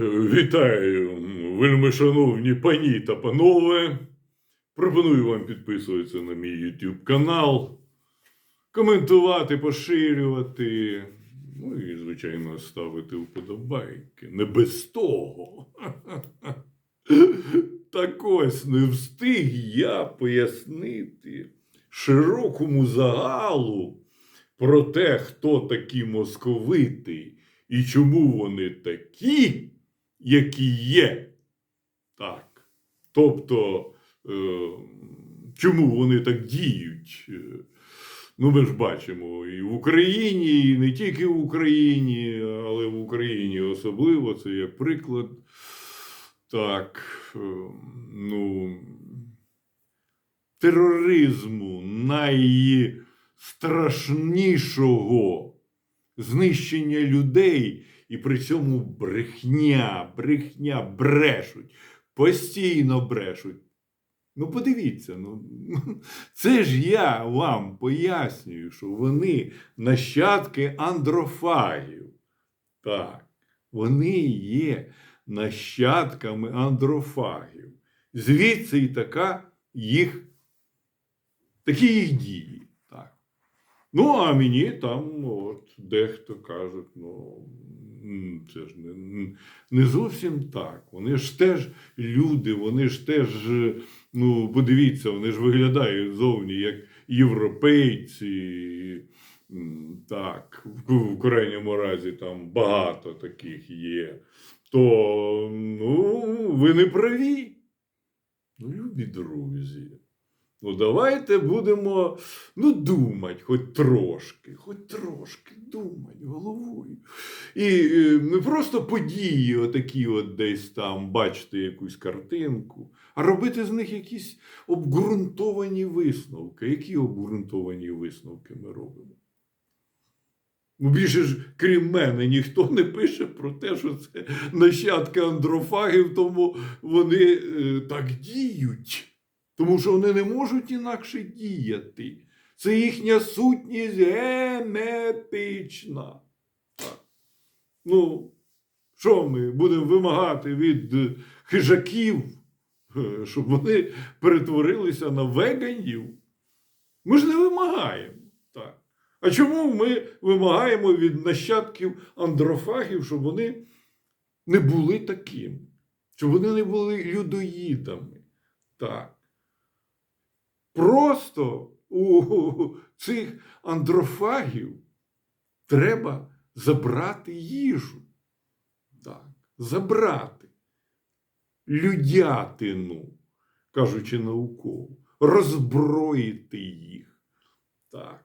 Вітаю, вельми шановні пані та панове. Пропоную вам підписуватися на мій YouTube канал, коментувати, поширювати. Ну і, звичайно, ставити вподобайки. Не без того. Так ось не встиг я пояснити широкому загалу про те, хто такі московити і чому вони такі, які є. Так. Тобто, е, чому вони так діють? Е, Ну, ми ж бачимо і в Україні, і не тільки в Україні, але в Україні особливо це як приклад. Так, е, ну, тероризму найстрашнішого знищення людей, і при цьому брехня, брехня брешуть, постійно брешуть. Ну, подивіться, ну, це ж я вам пояснюю, що вони нащадки андрофагів. Так, вони є нащадками андрофагів. Звідси і така їх, такі їх дії. Так. Ну, а мені там от, дехто кажуть, ну, це ж не, не зовсім так. Вони ж теж люди, вони ж теж, е, ну, подивіться, вони ж виглядають зовні як європейці. Так, в крайньому разі там багато таких є. То ну, ви не праві. Ну, любі друзі. Ну, давайте будемо ну, думати, хоч трошки, хоч трошки думати головою. І е, не просто події, отакі от десь там, бачити якусь картинку, а робити з них якісь обґрунтовані висновки. Які обґрунтовані висновки ми робимо? Ну, більше ж, крім мене, ніхто не пише про те, що це нащадки андрофагів, тому вони е, так діють. Тому що вони не можуть інакше діяти. Це їхня сутність генетична. Ну, що ми будемо вимагати від хижаків, е, щоб вони перетворилися на веганів? Ми ж не вимагаємо. Так. А чому ми вимагаємо від нащадків андрофагів, щоб вони не були такими, щоб вони не були людоїдами? Так. Просто у цих андрофагів треба забрати їжу. Так, забрати людятину, кажучи науково, роззброїти їх. Так.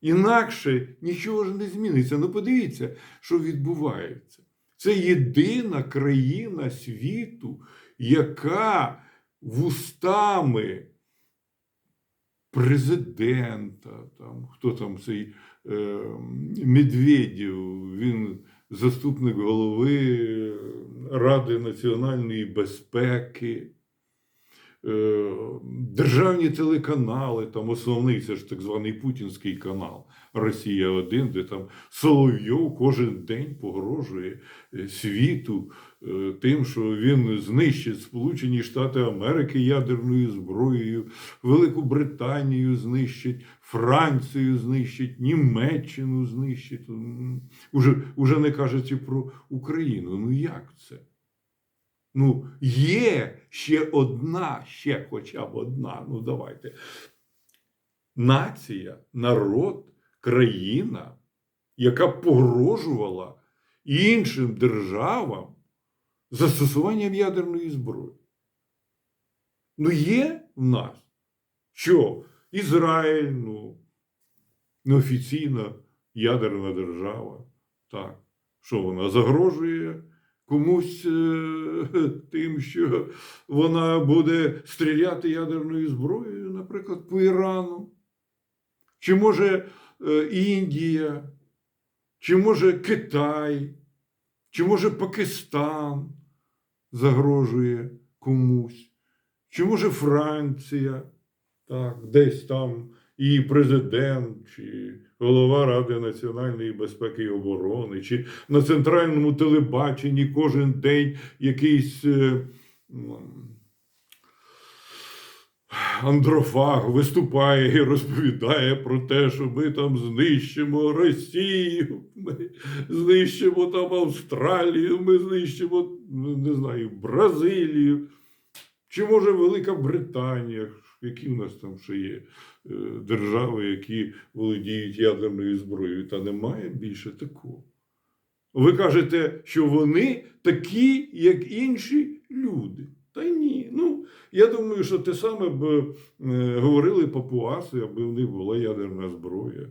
Інакше нічого ж не зміниться. Ну, подивіться, що відбувається. Це єдина країна світу, яка вустами президента, там, хто там цей е, Медведєв, він заступник голови Ради національної безпеки. Е, Державні телеканали, там основний це ж так званий Путінський канал Росія 1 де там Соловйов кожен день погрожує е, світу е, тим, що він знищить Сполучені Штати Америки ядерною зброєю, Велику Британію знищить, Францію знищить, Німеччину знищить. Уже, уже не кажучи про Україну. Ну як це? Ну, є ще одна, ще хоча б одна. Ну, давайте. Нація, народ, країна, яка погрожувала іншим державам застосуванням ядерної зброї. Ну, є в нас, що Ізраїль, ну, неофіційна ядерна держава. Так, що вона загрожує комусь е, тим, що вона буде стріляти ядерною зброєю, наприклад, по Ірану. Чи може е, Індія, чи може Китай, чи може Пакистан загрожує комусь, чи може Франція, так, десь там і президент, чи голова Ради національної безпеки і оборони, чи на центральному телебаченні кожен день якийсь е, андрофаг виступає і розповідає про те, що ми там знищимо Росію, ми знищимо там Австралію, ми знищимо, ну, не знаю, Бразилію. Чи може Велика Британія, які в нас там ще є е, держави, які володіють ядерною зброєю, та немає більше такого. Ви кажете, що вони такі, як інші люди. Та ні. Ну, я думаю, що те саме б е, говорили папуаси, аби в них була ядерна зброя.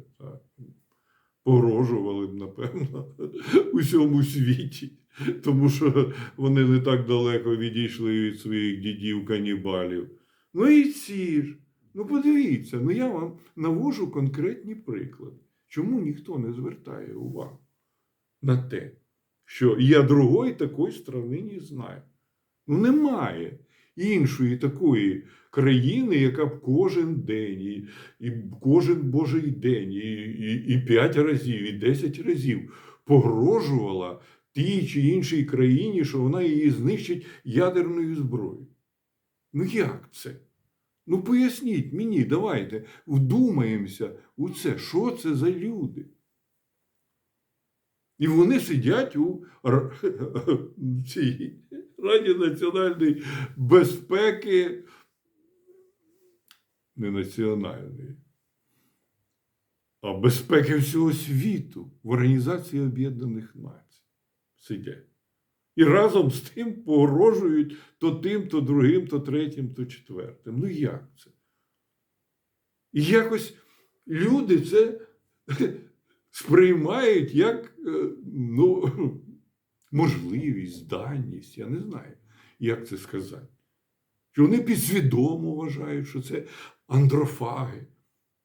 Погрожували б, напевно, усьому світі. Тому що вони не так далеко відійшли від своїх дідів канібалів. Ну і ці ж. Ну подивіться, ну я вам навожу конкретні приклади. Чому ніхто не звертає увагу на те, що я другої такої страни не знаю. Ну немає іншої такої країни, яка б кожен день, і, і кожен божий день, і, і, і п'ять разів, і десять разів погрожувала тій чи іншій країні, що вона її знищить ядерною зброєю. Ну як це? Ну поясніть мені, давайте вдумаємося у це, що це за люди. І вони сидять у цій Раді національної безпеки, не національної, а безпеки всього світу в Організації Об'єднаних Націй сидять. І разом з тим погрожують то тим, то другим, то третім, то четвертим. Ну як це? І якось люди це сприймають як е, ну, можливість, даність, я не знаю, як це сказати. Що вони підсвідомо вважають, що це андрофаги.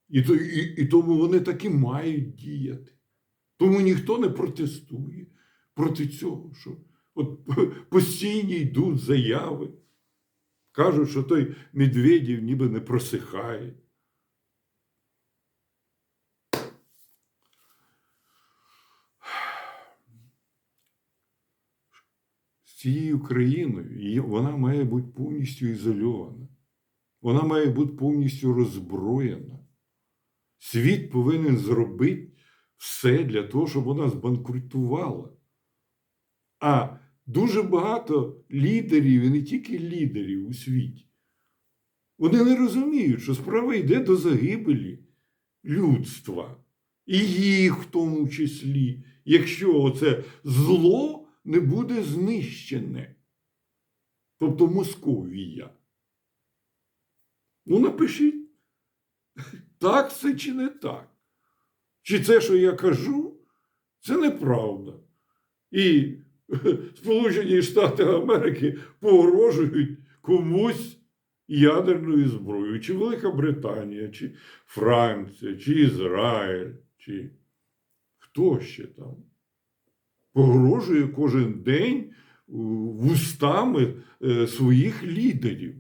І, то, і, і тому вони так і мають діяти. Тому ніхто не протестує проти цього, що от постійні йдуть заяви. Кажуть, що той Медведєв ніби не просихає. З цією країною вона має бути повністю ізольована. Вона має бути повністю роззброєна. Світ повинен зробити все для того, щоб вона збанкрутувала. А дуже багато лідерів, і не тільки лідерів у світі, вони не розуміють, що справа йде до загибелі людства. І їх в тому числі, якщо оце зло не буде знищене. Тобто Московія. Ну, напишіть, так це чи не так. Чи це, що я кажу, це неправда. І Сполучені Штати Америки погрожують комусь ядерною зброєю, чи Велика Британія, чи Франція, чи Ізраїль, чи хто ще там. Погрожує кожен день е, вустами е, своїх лідерів.